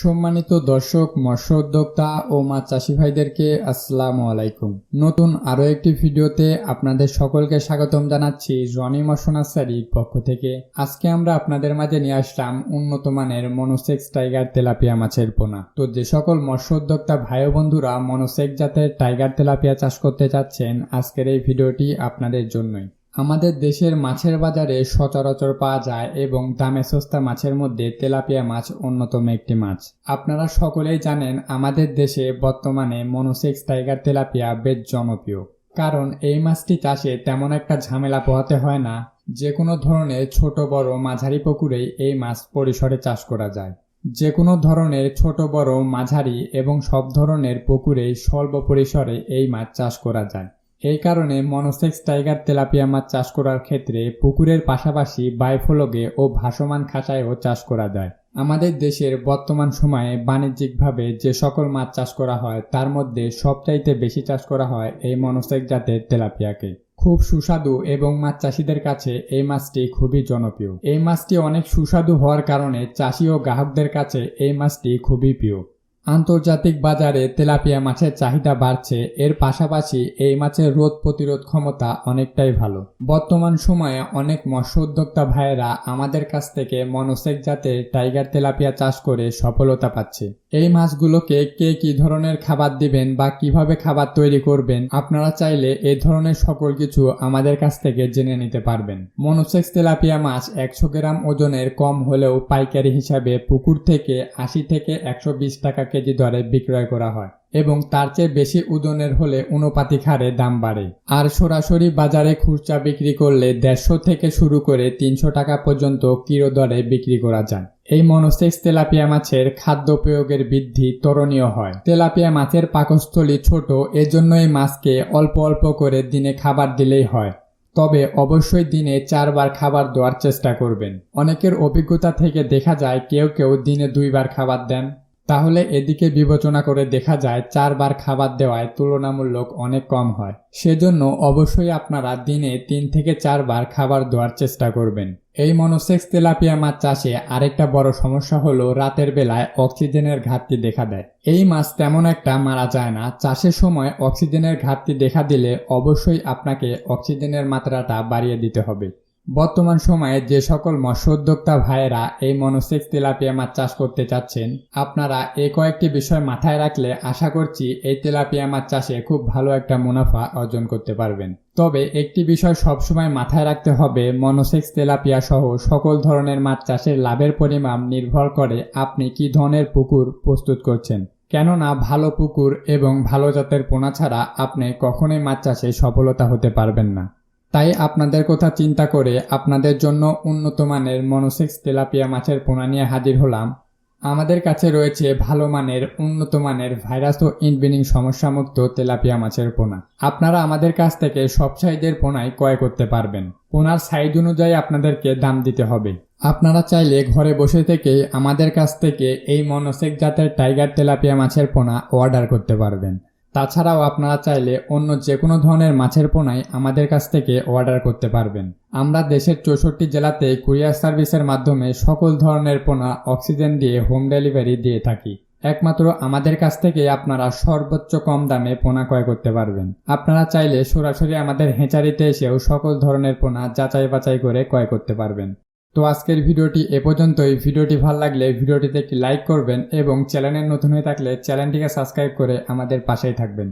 সম্মানিত দর্শক, মৎস্য উদ্যোক্তা ও মাছ চাষি ভাইদেরকে আসসালামু আলাইকুম। নতুন আরও একটি ভিডিওতে আপনাদের সকলকে স্বাগতম জানাচ্ছি রনি মৎস্য নার্সারির পক্ষ থেকে। আজকে আমরা আপনাদের মাঝে নিয়ে আসলাম উন্নত মানের মনোসেক্স টাইগার তেলাপিয়া মাছের পোনা। তো যে সকল মৎস্য উদ্যোক্তা ভাই বন্ধুরা মনোসেক্স জাতের টাইগার তেলাপিয়া চাষ করতে চাচ্ছেন, আজকের এই ভিডিওটি আপনাদের জন্যই। আমাদের দেশের মাছের বাজারে সচরাচর পাওয়া যায় এবং দামে সস্তা মাছের মধ্যে তেলাপিয়া মাছ অন্যতম একটি মাছ। আপনারা সকলেই জানেন আমাদের দেশে বর্তমানে মনোসেক্স টাইগার তেলাপিয়া বেশ জনপ্রিয়। কারণ এই মাছটি চাষে তেমন একটা ঝামেলা পোহাতে হয় না, যে কোনো ধরনের ছোট বড় মাঝারি পুকুরেই এই মাছ পরিসরে চাষ করা যায়। যে কোনো ধরনের ছোট বড় মাঝারি এবং সব ধরনের পুকুরেই স্বল্প পরিসরে এই মাছ চাষ করা যায়। এই কারণে মনোসেক্স টাইগার তেলাপিয়া মাছ চাষ করার ক্ষেত্রে পুকুরের পাশাপাশি বাইফলগে ও ভাসমান খাঁচায়ও চাষ করা যায়। আমাদের দেশের বর্তমান সময়ে বাণিজ্যিকভাবে যে সকল মাছ চাষ করা হয়, তার মধ্যে সবচাইতে বেশি চাষ করা হয় এই মনোসেক্স জাতের তেলাপিয়াকে। খুব সুস্বাদু এবং মাছ চাষিদের কাছে এই মাছটি খুবই জনপ্রিয়। এই মাছটি অনেক সুস্বাদু হওয়ার কারণে চাষি ও গ্রাহকদের কাছে এই মাছটি খুবই প্রিয়। আন্তর্জাতিক বাজারে তেলাপিয়া মাছের চাহিদা বাড়ছে। এর পাশাপাশি এই মাছের রোদ প্রতিরোধ ক্ষমতা অনেকটাই ভালো। বর্তমান সময়ে অনেক মৎস্য উদ্যোক্তা ভাইয়েরা আমাদের কাছ থেকে মনোসেক জাতের টাইগার তেলাপিয়া চাষ করে সফলতা পাচ্ছে। এই মাছগুলোকে কে কি ধরনের খাবার দিবেন বা কীভাবে খাবার তৈরি করবেন, আপনারা চাইলে এই ধরনের সকল কিছু আমাদের কাছ থেকে জেনে নিতে পারবেন। মনোসেক্স তেলাপিয়া মাছ একশো গ্রাম ওজনের কম হলেও পাইকারি হিসাবে পুকুর থেকে আশি থেকে একশো বিশ টাকা কেজি দরে বিক্রয় করা হয় এবং তার চেয়ে বেশি ওজনের হলে অনুপাতিক হারে দাম বাড়ে। আর সরাসরি বাজারে খুচরা বিক্রি করলে দেড়শো থেকে শুরু করে তিনশো টাকা পর্যন্ত কিলো দরে বিক্রি করা যায়। এই মনোসেক্স তেলাপিয়া মাছের খাদ্য প্রয়োগের বৃদ্ধি তরণীয় হয়। তেলাপিয়া মাছের পাকস্থলী ছোট এজন্য এই মাছকে অল্প অল্প করে দিনে খাবার দিলেই হয়। তবে অবশ্যই দিনে চারবার খাবার দেওয়ার চেষ্টা করবেন। অনেকের অভিজ্ঞতা থেকে দেখা যায় কেউ কেউ দিনে দুইবার খাবার দেন। তাহলে এদিকে বিবেচনা করে দেখা যায় চারবার খাবার দেওয়ায় তুলনামূলক অনেক কম হয়। সেজন্য অবশ্যই আপনারা দিনে তিন থেকে চারবার খাবার দেওয়ার চেষ্টা করবেন। এই মনোসেক্স তেলাপিয়া মাছ চাষে আরেকটা বড় সমস্যা হলো রাতের বেলায় অক্সিজেনের ঘাটতি দেখা দেয়। এই মাছ তেমন একটা মারা যায় না। চাষের সময় অক্সিজেনের ঘাটতি দেখা দিলে অবশ্যই আপনাকে অক্সিজেনের মাত্রাটা বাড়িয়ে দিতে হবে। বর্তমান সময়ে যে সকল মৎস্য উদ্যোক্তা ভাইয়েরা এই মনোসেক্স তেলাপিয়া মাছ চাষ করতে চাচ্ছেন, আপনারা এই কয়েকটি বিষয় মাথায় রাখলে আশা করছি এই তেলাপিয়া মাছ চাষে খুব ভালো একটা মুনাফা অর্জন করতে পারবেন। তবে একটি বিষয় সবসময় মাথায় রাখতে হবে মনোসেক্স তেলাপিয়া সহ সকল ধরনের মাছ চাষের লাভের পরিমাণ নির্ভর করে আপনি কি ধরনের পুকুর প্রস্তুত করছেন। কেননা ভালো পুকুর এবং ভালো জাতের পোনা ছাড়া আপনি কখনোই মাছ চাষে সফলতা হতে পারবেন না। তাই আপনাদের কথা চিন্তা করে আপনাদের জন্য উন্নত মানের মনোসেক্স তেলাপিয়া মাছের পোনা নিয়ে হাজির হলাম। আমাদের কাছে রয়েছে ভালো মানের, উন্নত মানের, ভাইরাস ও ইনবিনিং সমস্যামুক্ত তেলাপিয়া মাছের পোনা। আপনারা আমাদের কাছ থেকে সব সাইজের পোনাই ক্রয় করতে পারবেন। পোনার সাইজ অনুযায়ী আপনাদেরকে দাম দিতে হবে। আপনারা চাইলে ঘরে বসে থেকে আমাদের কাছ থেকে এই মনোসেক জাতের টাইগার তেলাপিয়া মাছের পোনা অর্ডার করতে পারবেন। তাছাড়াও আপনারা চাইলে অন্য যে কোনো ধরনের মাছের পোনাই আমাদের কাছ থেকে অর্ডার করতে পারবেন। আমরা দেশের চৌষট্টি জেলাতে কুরিয়ার সার্ভিসের মাধ্যমে সকল ধরনের পোনা অক্সিজেন দিয়ে হোম ডেলিভারি দিয়ে থাকি। একমাত্র আমাদের কাছ থেকে আপনারা সর্বোচ্চ কম দামে পোনা ক্রয় করতে পারবেন। আপনারা চাইলে সরাসরি আমাদের হেঁচারিতে এসেও সকল ধরনের পোনা যাচাই বাছাই করে ক্রয় করতে পারবেন। তো আজকের ভিডিওটি এ পর্যন্তই। ভিডিওটি ভালো লাগলে ভিডিওটিতে একটি লাইক করবেন এবং চ্যানেলের নতুন হয়ে থাকলে চ্যানেলটিকে সাবস্ক্রাইব করে আমাদের পাশেই থাকবেন।